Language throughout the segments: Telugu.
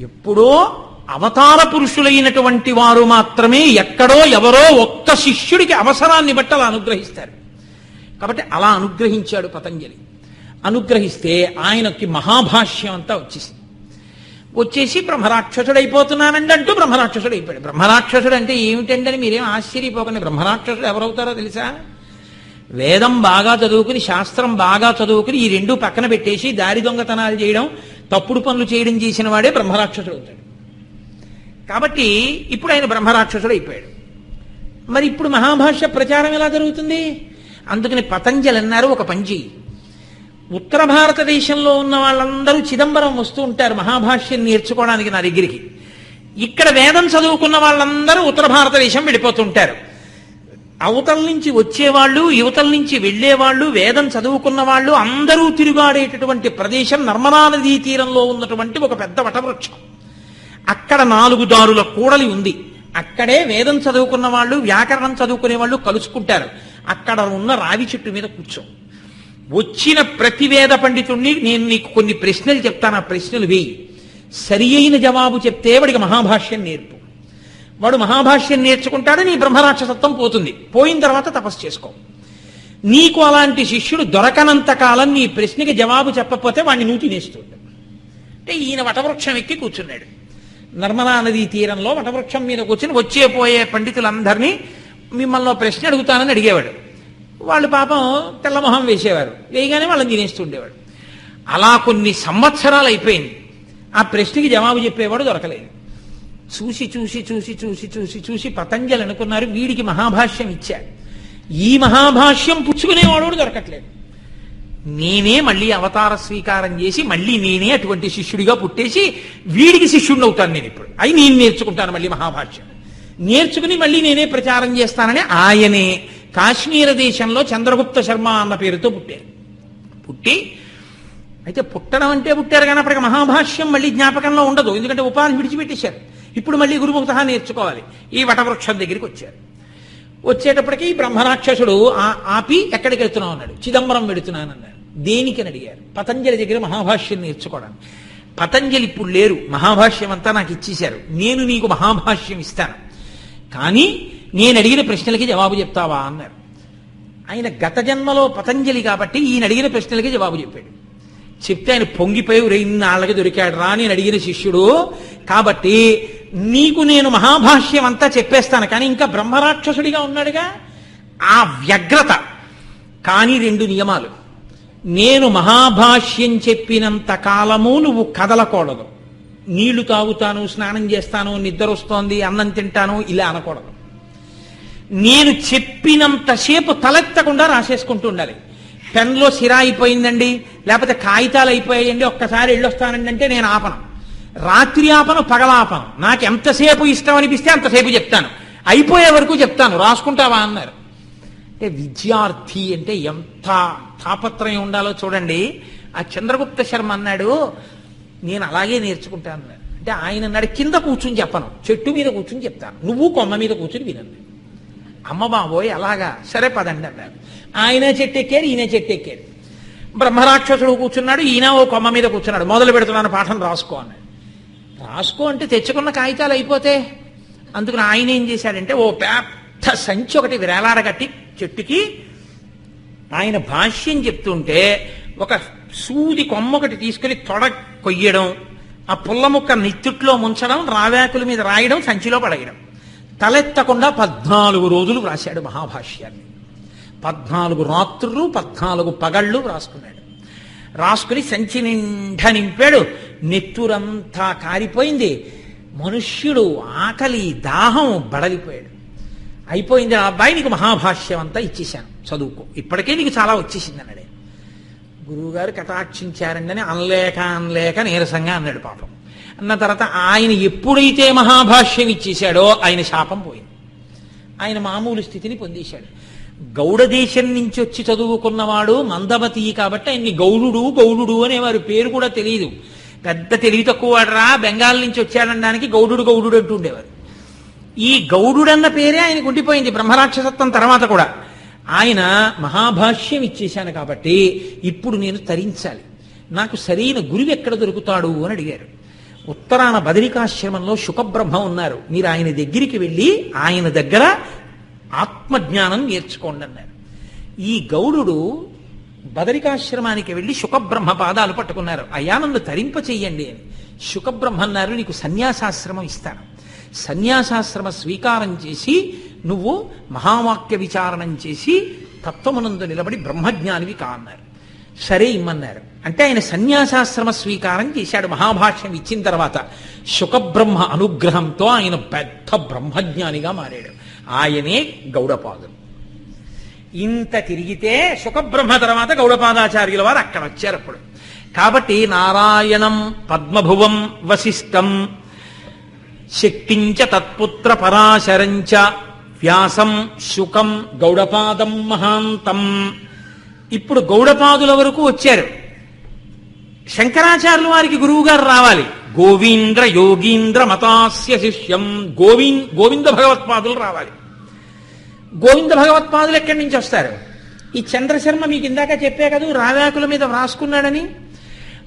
ఎప్పుడో అవతార పురుషులైనటువంటి వారు మాత్రమే ఎక్కడో ఎవరో ఒక్క శిష్యుడికి అవసరాన్ని బట్టి అలా అనుగ్రహిస్తారు. కాబట్టి అలా అనుగ్రహించాడు పతంజలి. అనుగ్రహిస్తే ఆయనకి మహాభాష్యం అంతా వచ్చేసింది. వచ్చేసి బ్రహ్మరాక్షసుడు అయిపోతున్నానండి అంటూ బ్రహ్మరాక్షసుడు అయిపోయాడు బ్రహ్మరాక్షసుడు అంటే ఏమిటండి అని మీరేం ఆశ్చర్యపోకండి. బ్రహ్మరాక్షసుడు ఎవరవుతారో తెలుసా? వేదం బాగా చదువుకుని శాస్త్రం బాగా చదువుకుని ఈ రెండు పక్కన పెట్టేసి దారి దొంగతనాలు చేయడం తప్పుడు పనులు చేయడం చేసిన వాడే బ్రహ్మరాక్షసుడు అవుతాడు. కాబట్టి ఇప్పుడు ఆయన బ్రహ్మరాక్షసుడు అయిపోయాడు. మరి ఇప్పుడు మహాభాష్య ప్రచారం ఎలా జరుగుతుంది? అందుకని పతంజలి అన్నారు ఒక పంచి ఉత్తర భారతదేశంలో ఉన్న వాళ్ళందరూ చిదంబరం వస్తూ ఉంటారు మహాభాష్యం నేర్చుకోవడానికి నా దగ్గరికి. ఇక్కడ వేదం చదువుకున్న వాళ్ళందరూ ఉత్తర భారతదేశం వెళ్ళిపోతుంటారు అవతల నుంచి వచ్చేవాళ్ళు యువతల నుంచి వెళ్ళేవాళ్ళు వేదం చదువుకున్న వాళ్ళు అందరూ తిరుగాడేటటువంటి ప్రదేశం నర్మదా నదీ తీరంలో ఉన్నటువంటి ఒక పెద్ద వటవృక్షం. అక్కడ నాలుగు దారుల కూడలి ఉంది. అక్కడే వేదం చదువుకున్న వాళ్ళు వ్యాకరణం చదువుకునే వాళ్ళు కలుసుకుంటారు. అక్కడ ఉన్న రావి చెట్టు మీద కూర్చో. వచ్చిన ప్రతి వేద పండితుణ్ణి నేను నీకు కొన్ని ప్రశ్నలు చెప్తాను. ఆ ప్రశ్నలు వేయి. సరి అయిన జవాబు చెప్తే వాడికి మహాభాష్యం నేర్పు. వాడు మహాభాష్యం నేర్చుకుంటాడు నీ బ్రహ్మరాక్షసత్వం పోతుంది. పోయిన తర్వాత తపస్సు చేసుకో. నీకు అలాంటి శిష్యుడు దొరకనంత కాలం నీ ప్రశ్నకి జవాబు చెప్పకపోతే వాడిని నువ్వు తినేస్తుంటాడు అంటే ఈయన వటవృక్షం ఎక్కి కూర్చున్నాడు. నర్మదా నదీ తీరంలో వటవృక్షం మీద కూర్చుని వచ్చే పోయే పండితులందరినీ మిమ్మల్ని ప్రశ్న అడుగుతానని అడిగేవాడు. వాళ్ళు పాపం తెల్లమొహం వేసేవారు. వేయగానే వాళ్ళని తినేస్తుండేవాడు అలా కొన్ని సంవత్సరాలు అయిపోయింది. ఆ ప్రశ్నకి జవాబు చెప్పేవాడు దొరకలేదు. చూసి చూసి చూసి చూసి చూసి చూసి పతంజలి అనుకున్నారు. వీడికి మహాభాష్యం ఇచ్చారు ఈ మహాభాష్యం పుచ్చుకునేవాడు దొరకట్లేదు. నేనే మళ్ళీ అవతార స్వీకారం చేసి మళ్ళీ నేనే అటువంటి శిష్యుడిగా పుట్టేసి వీడికి శిష్యుడిని అవుతాను నేను ఇప్పుడు. అయి నేను నేర్చుకుంటాను మళ్ళీ మహాభాష్యం. నేర్చుకుని మళ్ళీ నేనే ప్రచారం చేస్తానని ఆయనే కాశ్మీర దేశంలో చంద్రగుప్త శర్మ అన్న పేరుతో పుట్టారు. పుట్టి అయితే పుట్టడం అంటే పుట్టారు కానీ అప్పటికి మహాభాష్యం మళ్ళీ జ్ఞాపకంలో ఉండదు. ఎందుకంటే ఉపాధి విడిచిపెట్టేశారు. ఇప్పుడు మళ్ళీ గురుముఖత నేర్చుకోవాలి. ఈ వటవృక్షం దగ్గరికి వచ్చారు. వచ్చేటప్పటికి బ్రహ్మరాక్షసుడు ఆ- ఆపి ఎక్కడికి వెళ్తున్నావు అన్నాడు. చిదంబరం వెడుతున్నాను అన్నాడు. దేనికని అడిగారు. పతంజలి దగ్గర మహాభాష్యం నేర్చుకోవడానికి. పతంజలి ఇప్పుడు లేరు. మహాభాష్యం అంతా నాకు ఇచ్చేశారు. నేను నీకు మహాభాష్యం ఇస్తాను. కానీ నేను అడిగిన ప్రశ్నలకి జవాబు చెప్తావా అన్నారు. ఆయన గత జన్మలో పతంజలి కాబట్టి ఈయన అడిగిన ప్రశ్నలకి జవాబు చెప్పాడు. చెప్తే ఆయన పొంగిపోయి రెయిన్నాళ్ళకి దొరికాడు రా నేను అడిగిన శిష్యుడు కాబట్టి నీకు నేను మహాభాష్యం అంతా చెప్పేస్తాను కానీ ఇంకా బ్రహ్మరాక్షసుడిగా ఉన్నాడుగా? ఆ వ్యగ్రత. కానీ రెండు నియమాలు. నేను మహాభాష్యం చెప్పినంత కాలము నువ్వు కదలకూడదు. నీళ్ళు తాగుతాను స్నానం చేస్తాను నిద్ర వస్తోంది అన్నం తింటాను ఇలా అనకూడదు. నేను చెప్పినంతసేపు తలెత్తకుండా రాసేసుకుంటూ ఉండాలి. పెన్లో సిరా అయిపోయిందండి లేకపోతే కాగితాలు అయిపోయాయండి ఒక్కసారి వెళ్ళొస్తానండి అంటే నేను ఆపను. రాత్రి ఆపను పగలాపను నాకు ఎంతసేపు ఇష్టం అనిపిస్తే అంతసేపు చెప్తాను. అయిపోయే వరకు చెప్తాను. రాసుకుంటావా అన్నారు. అంటే విద్యార్థి అంటే ఎంత తాపత్రయం ఉండాలో చూడండి. ఆ చంద్రగుప్త శర్మ అన్నాడు నేను అలాగే నేర్చుకుంటాను అంటే ఆయన అన్నాడు కింద కూర్చుని చెప్పను. చెట్టు మీద కూర్చుని చెప్తాను. నువ్వు కొమ్మ మీద కూర్చుని వినండి. అమ్మ బాబోయ్ అలాగా? సరే పదండి అన్నారు ఆయన చెట్టు ఎక్కారు ఈయన చెట్టు ఎక్కారు బ్రహ్మరాక్షసుడు కూర్చున్నాడు ఈయన ఓ కొమ్మ మీద కూర్చున్నాడు. మొదలు పెడుతున్నాను పాఠం రాసుకో అన్నాడు. రాసుకో అంటే తెచ్చుకున్న కాగితాలు అయిపోతే? అందుకని ఆయన ఏం చేశాడంటే ఓ పెద్ద సంచి ఒకటి వేలాడగట్టి చెట్టుకి ఆయన భాష్యం చెప్తుంటే ఒక సూది కొమ్మ ఒకటి తీసుకుని తొడ కొయ్యడం ఆ పుల్ల ముక్క నిత్తుట్లో ముంచడం రావేకుల మీద రాయడం సంచిలో పడేయడం తలెత్తకుండా పద్నాలుగు రోజులు వ్రాశాడు మహాభాష్యాన్ని. పద్నాలుగు రాత్రులు పద్నాలుగు పగళ్ళు రాసుకున్నాడు రాసుకుని సంచి నిండా నింపాడు. నెత్తురంతా కారిపోయింది. మనుష్యుడు ఆకలి దాహం బడలిపోయాడు. అయిపోయింది ఆ అబ్బాయి నీకు మహాభాష్యం అంతా ఇచ్చేశాను. చదువుకో. ఇప్పటికే నీకు చాలా వచ్చేసింది అన్నాడే. గురువుగారు కటాక్షించారండి అని అనలేక అనలేక నీరసంగా అన్నాడు పాపం. అన్న తర్వాత ఆయన ఎప్పుడైతే మహాభాష్యం ఇచ్చేశాడో ఆయన శాపం పోయింది. ఆయన మామూలు స్థితిని పొందేశాడు. గౌడ దేశం నుంచి వచ్చి చదువుకున్నవాడు మందమతి కాబట్టి ఆయన్ని గౌడుడు గౌడుడు అనేవారు పేరు కూడా తెలియదు పెద్ద తెలివి తక్కువ వాడరా బెంగాల్ నుంచి వచ్చాడనడానికి గౌడుడు గౌడుడు అంటూ ఉండేవారు. ఈ గౌడుడన్న పేరే ఆయనకు ఉండిపోయింది బ్రహ్మరాక్షసత్వం తర్వాత కూడా. ఆయన మహాభాష్యం ఇచ్చేశాను కాబట్టి ఇప్పుడు నేను తరించాలి. నాకు సరైన గురువు ఎక్కడ దొరుకుతాడు అని అడిగారు. ఉత్తరాన బదరికాశ్రమంలో శుకబ్రహ్మ ఉన్నారు. మీరు ఆయన దగ్గరికి వెళ్ళి ఆయన దగ్గర ఆత్మజ్ఞానం నేర్చుకోండి అన్నారు. ఈ గౌడుడు బదరికాశ్రమానికి వెళ్ళి శుకబ్రహ్మ పాదాలు పట్టుకున్నారు. అయ్యా నన్ను తరింప చెయ్యండి అని. శుకబ్రహ్మ అన్నారు నీకు సన్యాసాశ్రమం ఇస్తాను. సన్యాసాశ్రమ స్వీకారం చేసి నువ్వు మహావాక్య విచారణం చేసి తత్వమునందు నిలబడి బ్రహ్మజ్ఞానివి కా అన్నారు సరే ఇమ్మన్నారు. అంటే ఆయన సన్యాసాశ్రమ స్వీకారం చేశాడు మహాభాష్యం ఇచ్చిన తర్వాత. శుకబ్రహ్మ అనుగ్రహంతో ఆయన పెద్ద బ్రహ్మజ్ఞానిగా మారాడు. ఆయనే గౌడపాదులు ఇంత తిరిగితే శుకబ్రహ్మ తర్వాత గౌడపాదాచార్యుల వారు అక్కడ వచ్చారు అప్పుడు. కాబట్టి నారాయణం పద్మభువం వశిష్టం శక్తించ తత్పుత్ర పరాశరంచ వ్యాసం శుకం గౌడపాదం మహాంతం. ఇప్పుడు గౌడపాదుల వరకు వచ్చారు. శంకరాచార్యుల వారికి గురువు గారు రావాలి. గోవీంద్ర యోగీంద్ర మతాస్య శిష్యం గోవింద్ గోవింద భగవత్పాదులు రావాలి. గోవింద భగవత్పాదులు ఎక్కడి నుంచి వస్తారు? ఈ చంద్రశర్మ మీకు ఇందాక చెప్పే కదా రావాకుల మీద వ్రాసుకున్నాడని?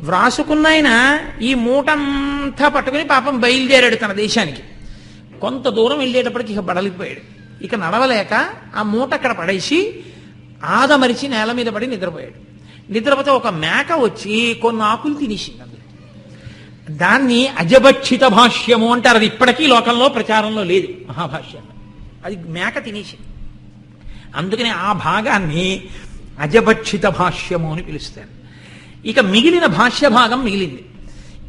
వ్రాసుకున్న ఆయన ఈ మూటంతా పట్టుకుని పాపం బయలుదేరాడు తన దేశానికి. కొంత దూరం వెళ్ళేటప్పటికి ఇక బడలిపోయాడు. ఇక నడవలేక ఆ మూట అక్కడ పడేసి ఆదమరిచి నేల మీద పడి నిద్రపోయాడు. నిద్రపోతే ఒక మేక వచ్చి కొన్ని ఆకులు తినేసింది అందులో. దాన్ని అజభక్షిత భాష్యము అంటారు. అది ఇప్పటికీ లోకంలో ప్రచారంలో లేదు మహాభాష్యం. అది మేక తినేసింది. అందుకని ఆ భాగాన్ని అజభక్షిత భాష్యము అని పిలుస్తారు. ఇక మిగిలిన భాష్య భాగం మిగిలింది.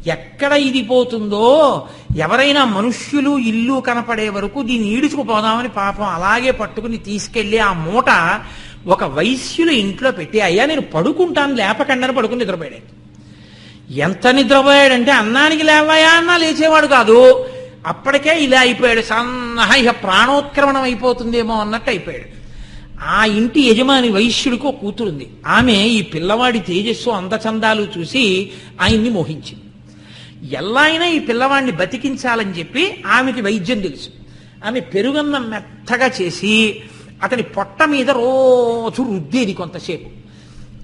ఎక్కడ ఇది పోతుందో ఎవరైనా మనుష్యులు ఇల్లు కనపడే వరకు దీన్ని ఈడుచుకుపోదామని పాపం అలాగే పట్టుకుని తీసుకెళ్ళి ఆ మూట ఒక వైశ్యుల ఇంట్లో పెట్టి అయ్యా నేను పడుకుంటాను లేపకండని పడుకుని నిద్రపోయాడు ఎంత నిద్రపోయాడంటే అన్నానికి లేవాయా అన్నా లేచేవాడు కాదు. అప్పటికే ఇలా అయిపోయాడు. సన్నహ ఇక ప్రాణోత్క్రమణం అయిపోతుందేమో అన్నట్టు అయిపోయాడు. ఆ ఇంటి యజమాని వైశ్యుడికో కూతురుంది. ఆమె ఈ పిల్లవాడి తేజస్సు అందచందాలు చూసి ఆయన్ని మోహించింది. ఎలా అయినా ఈ పిల్లవాడిని బతికించాలని చెప్పి ఆమెకి వైద్యం తెలుసు. ఆమె పెరుగన్నం మెత్తగా చేసి అతని పొట్ట మీద రోజు రుద్దేది కొంతసేపు.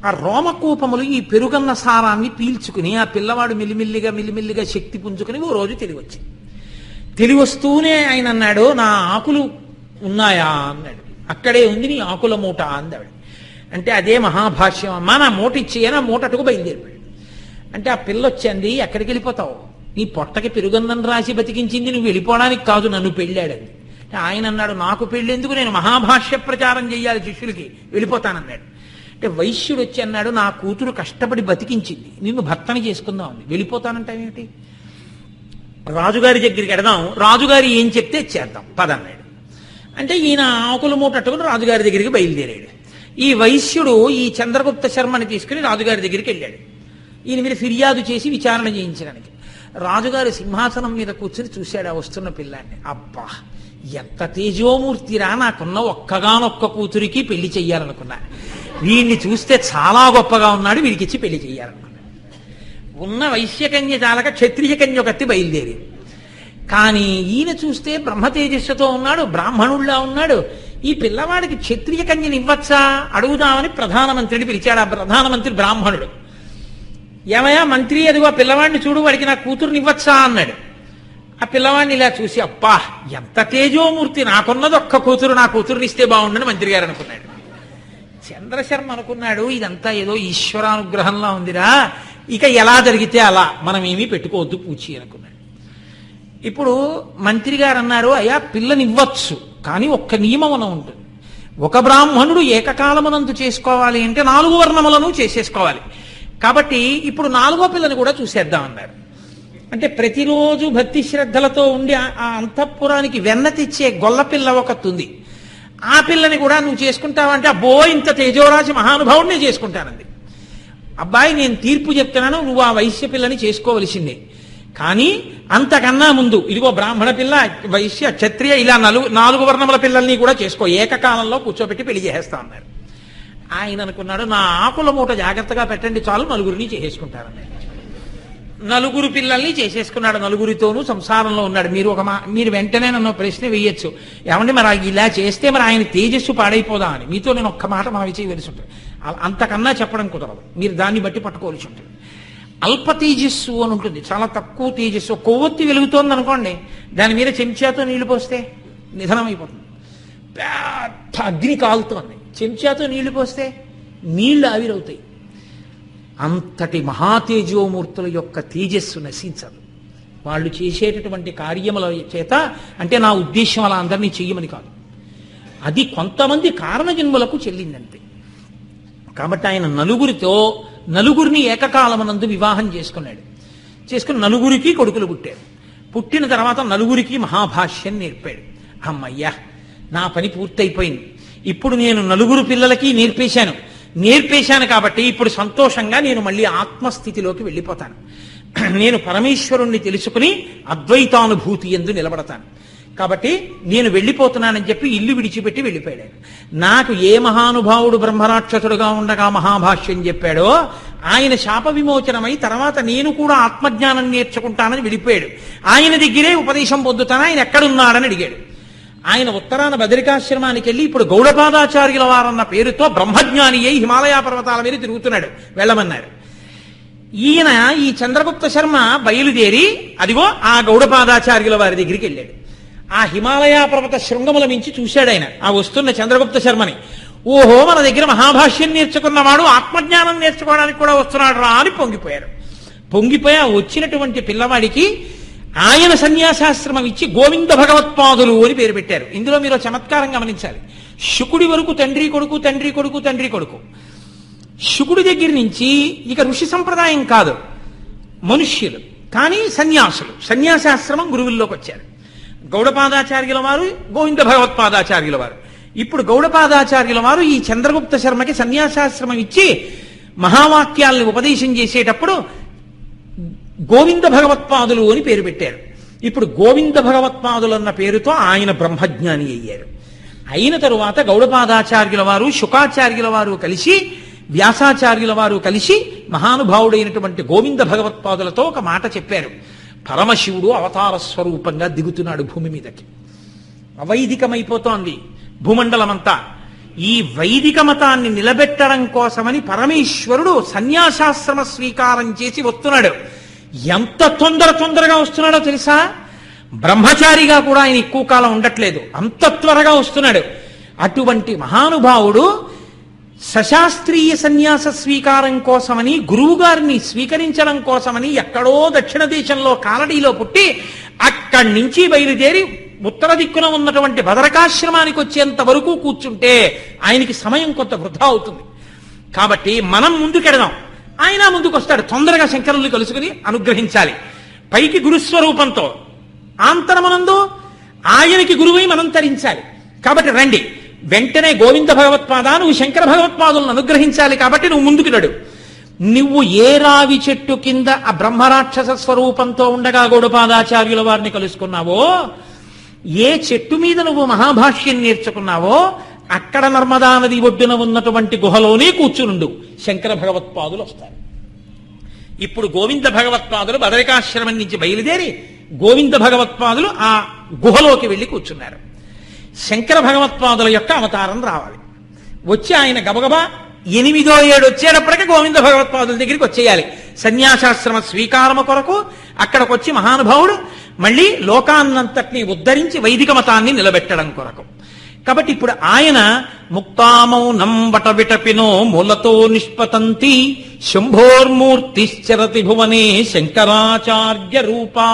ఆ రోమకూపములు ఈ పెరుగన్న సారాన్ని పీల్చుకుని ఆ పిల్లవాడు మిల్లిమిల్లిగా మిల్లిమిల్లిగా శక్తి పుంజుకుని ఓ రోజు తెలివచ్చింది తెలివస్తూనే ఆయన అన్నాడు నా ఆకులు ఉన్నాయా అన్నాడు. అక్కడే ఉంది నీ ఆకుల మూట అందాడు అంటే అదే మహాభాష్యం అమ్మా నా మూట ఇచ్చేయని ఆ మూట అటుకు బయలుదేరిపోయాడు. అంటే ఆ పిల్ల వచ్చింది ఎక్కడికి వెళ్ళిపోతావు నీ పొట్టకి పెరుగన్నం రాసి బతికించింది నువ్వు వెళ్ళిపోవడానికి కాదు నన్ను పెళ్ళాడని. ఆయన అన్నాడు నాకు పెళ్ళెందుకు? నేను మహాభాష్య ప్రచారం చేయాలి శిష్యులకి. వెళ్ళిపోతానన్నాడు. అంటే వైశ్యుడు వచ్చి అన్నాడు నా కూతురు కష్టపడి బతికించింది. నిన్ను భర్తని చేసుకుందాం అంది. వెళ్ళిపోతానంటావేమిటి రాజుగారి దగ్గరికి ఎడదాం రాజుగారి ఏం చెప్తే చేద్దాం. పదన్నాడు. అంటే ఈయన ఆకులు మూటట్టుకుని రాజుగారి దగ్గరికి బయలుదేరాడు. ఈ వైశ్యుడు ఈ చంద్రగుప్త శర్మని తీసుకుని రాజుగారి దగ్గరికి వెళ్ళాడు. ఈయన మీద ఫిర్యాదు చేసి విచారణ చేయించడానికి. రాజుగారి సింహాసనం మీద కూర్చుని చూశాడు ఆ వస్తున్న పిల్లాన్ని. అబ్బా! ఎంత తేజోమూర్తిరా నాకున్న ఒక్కగానొక్క కూతురికి పెళ్ళి చెయ్యాలనుకున్నా. వీడిని చూస్తే చాలా గొప్పగా ఉన్నాడు వీడికిచ్చి పెళ్ళి చెయ్యాలనుకున్నా. ఉన్న వైశ్యకన్య చాలక క్షత్రియ కన్య ఒకటి బయలుదేరి. కానీ ఈయన చూస్తే బ్రహ్మ తేజస్సుతో ఉన్నాడు బ్రాహ్మణుల్లా ఉన్నాడు. ఈ పిల్లవాడికి క్షత్రియ కన్యని ఇవ్వచ్చా? అడుగుదామని ప్రధానమంత్రిని పిలిచాడు ఆ ప్రధానమంత్రి బ్రాహ్మణుడు. ఏమయ్యా మంత్రి అదిగో పిల్లవాడిని చూడు వాడికి నా కూతురుని ఇవ్వచ్చా? అన్నాడు. ఆ పిల్లవాడిని ఇలా చూసి అబ్బా ఎంత తేజోమూర్తి నాకున్నది ఒక్క కూతురు నా కూతురుని ఇస్తే బాగుండని మంత్రి గారు అనుకున్నాడు. చంద్రశర్మ అనుకున్నాడు ఇదంతా ఏదో ఈశ్వరానుగ్రహంలా ఉందిరా ఇక ఎలా జరిగితే అలా మనం ఏమీ పెట్టుకోవద్దు పూచి అనుకున్నాడు. ఇప్పుడు మంత్రి గారు అన్నారు అయ్యా పిల్లనివ్వచ్చు కానీ ఒక్క నియమం ఉంటుంది ఒక బ్రాహ్మణుడు ఏకకాలమునందు చేసుకోవాలి అంటే నాలుగు వర్ణములను చేసేసుకోవాలి. కాబట్టి ఇప్పుడు నాలుగో పిల్లని కూడా చూసేద్దాం అన్నారు అంటే ప్రతిరోజు భక్తి శ్రద్ధలతో ఉండి ఆ- అంతఃపురానికి వెన్న తెచ్చే గొల్లపిల్ల ఒకతుంది ఆ పిల్లని కూడా నువ్వు చేసుకుంటావంటే అబ్బో ఇంత తేజోరాజు మహానుభావుడినే చేసుకుంటానంది. అబ్బాయి నేను తీర్పు చెప్తున్నాను నువ్వు ఆ వైశ్య పిల్లని చేసుకోవలసిందే. కానీ అంతకన్నా ముందు ఇదిగో బ్రాహ్మణ పిల్ల వైశ్య క్షత్రియ ఇలా నలుగు నాలుగు వర్ణముల పిల్లల్ని కూడా చేసుకో. ఏకకాలంలో కూర్చోబెట్టి పెళ్ళి చేసేస్తా అన్నారు. ఆయన అనుకున్నాడు నా ఆకుల మూట జాగ్రత్తగా పెట్టండి చాలు నలుగురిని చేసుకుంటారన్నారు నలుగురు పిల్లల్ని చేసేసుకున్నాడు నలుగురితోనూ సంసారంలో ఉన్నాడు. మీరు ఒక మా మీరు వెంటనే నన్ను ప్రశ్న వేయచ్చు. ఏమంటే మరి ఇలా చేస్తే మరి ఆయన తేజస్సు పాడైపోదా అని? మీతో నేను ఒక్క మాట మనవి చేయవలసి ఉంటుంది అంతకన్నా చెప్పడం కుదరదు. మీరు దాన్ని బట్టి పట్టుకోవలసి ఉంటుంది. అల్ప తేజస్సు అని ఉంటుంది. చాలా తక్కువ తేజస్సు. కొవ్వొత్తి వెలుగుతోంది అనుకోండి. దాని మీద చెంచాతో నీళ్ళు పోస్తే నిధనం అయిపోతుంది పెద్ద అగ్ని కాలుతోంది చెంచాతో నీళ్ళు పోస్తే నీళ్ళు ఆవిరవుతాయి. అంతటి మహాతేజోమూర్తుల యొక్క తేజస్సు నశించదు. వాళ్ళు చేసేటటువంటి కార్యముల చేత అంటే నా ఉద్దేశం అలా అందరినీ చెయ్యమని కాదు. అది కొంతమంది కారణజన్ములకు చెల్లిందంతే. కాబట్టి ఆయన నలుగురితో నలుగురిని ఏకకాలమనందు వివాహం చేసుకున్నాడు. చేసుకుని నలుగురికి కొడుకులు పుట్టారు. పుట్టిన తర్వాత నలుగురికి మహాభాష్యం నేర్పాడు. అమ్మయ్యా నా పని పూర్తయిపోయింది. ఇప్పుడు నేను నలుగురు పిల్లలకి నేర్పేశాను. నేర్పేశాను కాబట్టి ఇప్పుడు సంతోషంగా నేను మళ్ళీ ఆత్మస్థితిలోకి వెళ్ళిపోతాను. నేను పరమేశ్వరుణ్ణి తెలుసుకుని అద్వైతానుభూతి ఎందు నిలబడతాను. కాబట్టి నేను వెళ్ళిపోతున్నానని చెప్పి ఇల్లు విడిచిపెట్టి వెళ్ళిపోయాడు. నాకు ఏ మహానుభావుడు బ్రహ్మరాక్షసుడుగా ఉండగా మహాభాష్యం చెప్పాడో ఆయన శాప విమోచనమై తర్వాత నేను కూడా ఆత్మజ్ఞానం నేర్చుకుంటానని వెళ్ళిపోయాడు. ఆయన దగ్గరే ఉపదేశం పొందుతాను ఆయన ఎక్కడున్నాడని అడిగాడు. ఆయన ఉత్తరాన బదరికాశ్రమానికి వెళ్ళి ఇప్పుడు గౌడపాదాచార్యుల వారన్న పేరుతో బ్రహ్మజ్ఞాని అయి హిమాలయ పర్వతాల మీద తిరుగుతున్నాడు వెళ్ళమన్నారు. ఈయన ఈ చంద్రగుప్త శర్మ బయలుదేరి అదిగో ఆ గౌడపాదాచార్యుల వారి దగ్గరికి వెళ్ళాడు. ఆ హిమాలయ పర్వత శృంగముల మించి చూశాడు ఆయన ఆ వస్తున్న చంద్రగుప్త శర్మని. ఓహో మన దగ్గర మహాభాష్యం నేర్చుకున్నవాడు ఆత్మజ్ఞానం నేర్చుకోవడానికి కూడా వస్తున్నాడు రా అని పొంగిపోయారు. పొంగిపోయి ఆ వచ్చినటువంటి పిల్లవాడికి ఆయన సన్యాసాశ్రమం ఇచ్చి గోవింద భగవత్పాదులు అని పేరు పెట్టారు. ఇందులో మీరు చమత్కారం గమనించాలి. శుకుడి వరకు తండ్రి కొడుకు తండ్రి కొడుకు తండ్రి కొడుకు. శుకుడి దగ్గర నుంచి ఇక ఋషి సంప్రదాయం కాదు. మనుష్యులు కానీ సన్యాసులు. సన్యాసాశ్రమం గురువుల్లోకి వచ్చారు. గౌడపాదాచార్యుల వారు గోవింద భగవత్పాదాచార్యుల వారు. ఇప్పుడు గౌడపాదాచార్యుల వారు ఈ చంద్రగుప్త శర్మకి సన్యాసాశ్రమం ఇచ్చి మహావాక్యాల్ని ఉపదేశం చేసేటప్పుడు గోవింద భగవత్పాదులు అని పేరు పెట్టారు. ఇప్పుడు గోవింద భగవత్పాదులు అన్న పేరుతో ఆయన బ్రహ్మజ్ఞాని అయ్యారు. అయిన తరువాత గౌడపాదాచార్యుల వారు శుకాచార్యుల వారు కలిసి వ్యాసాచార్యుల వారు కలిసి మహానుభావుడైనటువంటి గోవింద భగవత్పాదులతో ఒక మాట చెప్పారు. పరమశివుడు అవతార స్వరూపంగా దిగుతున్నాడు భూమి మీదకి. అవైదికమైపోతోంది భూమండలమంతా. ఈ వైదిక మతాన్ని నిలబెట్టడం కోసమని పరమేశ్వరుడు సన్యాసాశ్రమ స్వీకారం చేసి వస్తున్నాడు. ఎంత తొందర తొందరగా వస్తున్నాడో తెలుసా? బ్రహ్మచారిగా కూడా ఆయన ఎక్కువ కాలం ఉండట్లేదు. అంత త్వరగా వస్తున్నాడు. అటువంటి మహానుభావుడు సశాస్త్రీయ సన్యాస స్వీకారం కోసమని గురువు గారిని స్వీకరించడం కోసమని ఎక్కడో దక్షిణ దేశంలో కాలడీలో పుట్టి అక్కడి నుంచి బయలుదేరి ఉత్తర దిక్కున ఉన్నటువంటి భద్రకాశ్రమానికి వచ్చేంత వరకు కూర్చుంటే ఆయనకి సమయం కొంత వృధా అవుతుంది. కాబట్టి మనం ముందుకెడదాం. ఆయన ముందుకు వస్తాడు తొందరగా శంకరుల్ని కలుసుకుని అనుగ్రహించాలి. పైకి గురుస్వరూపంతో ఆంతరమనందు ఆయనకి గురువై మనం తరించాలి. కాబట్టి రండి. వెంటనే గోవింద భగవత్పాద నువ్వు శంకర భగవత్పాదులను అనుగ్రహించాలి కాబట్టి నువ్వు ముందుకు నడు. నువ్వు ఏ రావి చెట్టు కింద ఆ బ్రహ్మరాక్షస స్వరూపంతో ఉండగా గౌడపాదాచార్యుల వారిని కలుసుకున్నావో ఏ చెట్టు మీద నువ్వు మహాభాష్యం నేర్చుకున్నావో అక్కడ నర్మదా నది ఒడ్డున ఉన్నటువంటి గుహలోనే కూర్చునుండు. శంకర భగవత్పాదులు వస్తారు. ఇప్పుడు గోవింద భగవత్పాదులు బదరికాశ్రమం నుంచి బయలుదేరి గోవింద భగవత్పాదులు ఆ గుహలోకి వెళ్ళి కూర్చున్నారు. శంకర భగవత్పాదుల యొక్క అవతారం రావాలి. వచ్చి ఆయన గబగబా ఎనిమిదో ఏడు వచ్చేటప్పటికీ గోవింద భగవత్పాదుల దగ్గరికి వచ్చేయాలి. సన్యాసాశ్రమ స్వీకారము కొరకు అక్కడికి వచ్చి మహానుభావుడు మళ్ళీ లోకాన్నంతటినీ ఉద్ధరించి వైదిక మతాన్ని నిలబెట్టడం కొరకు. కాబట్టి ఇప్పుడు ఆయన ముక్తామౌనం వటవిటపినో మూలతో నిష్పతంతి శంభోర్మూర్తిశ్చరతి భువనే శంకరాచార్య రూపా.